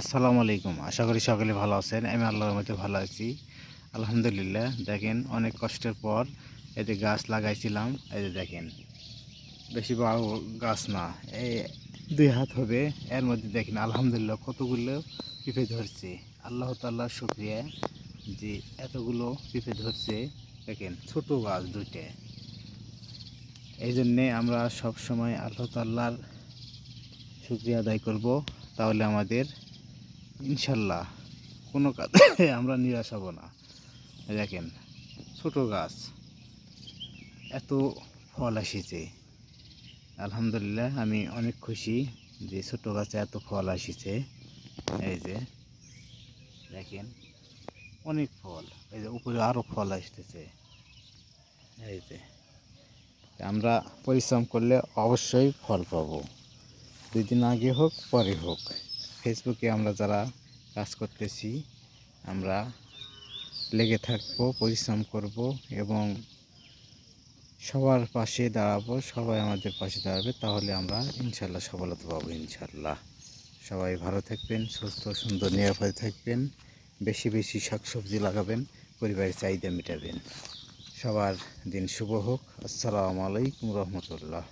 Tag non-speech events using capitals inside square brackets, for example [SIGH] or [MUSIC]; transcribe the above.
আসসালামু আলাইকুম। আশা করি সকলে ভালো আছেন। আমি আল্লাহর মধ্যে ভালো আছি। আলহামদুলিল্লাহ, দেখেন অনেক কষ্টের পর যে গাছ লাগাইছিলাম, এই যে দেখেন। বেশি বড় গাছ না, এই দুই হাত হবে। এর মধ্যে দেখেন আলহামদুলিল্লাহ কতগুলো পিঁপে ধরছে। আল্লাহ তাল্লাহ শুক্রিয়া যে এতগুলো পিঁপে ধরছে। দেখেন, ছোট গাছ দুইটা। এই জন্যে আমরা সব সময় আল্লাহ তাল্লাহর শুক্রিয়া আদায় করব। তাহলে আমাদের ইনশাল্লাহ, কোনো কাজে [LAUGHS] আমরা নিরাশ হব না। দেখেন, ছোট গাছ, এত ফল এসেছে আলহামদুলিল্লাহ, আমি অনেক খুশি যে ছোট গাছে এত ফল এসেছে এই যে, দেখেন, অনেক ফল। এই যে, উপরে আরও ফল আসতেছে। এই যে, আমরা পরিশ্রম করলে অবশ্যই ফল পাবো। দুই দিন আগে হোক, পরে হোক। ফেসবুকে আমরা যারা কাজ করতেছি, আমরা লেগে থাকব, পরিশ্রম করব এবং সবার পাশে দাঁড়াবো, সবাই আমাদের পাশে দাঁড়াবে, তাহলে আমরা ইনশাল্লাহ সফলতা পাবো ইনশাল্লাহ। সবাই ভালো থাকবেন, সুস্থ, সুন্দর, নিরাপদে থাকবেন, বেশি বেশি শাকসবজি লাগাবেন, পরিবারের চাহিদা মেটাবেন। সবার দিন শুভ হোক। আসসালামু আলাইকুম রহমতুল্লাহ।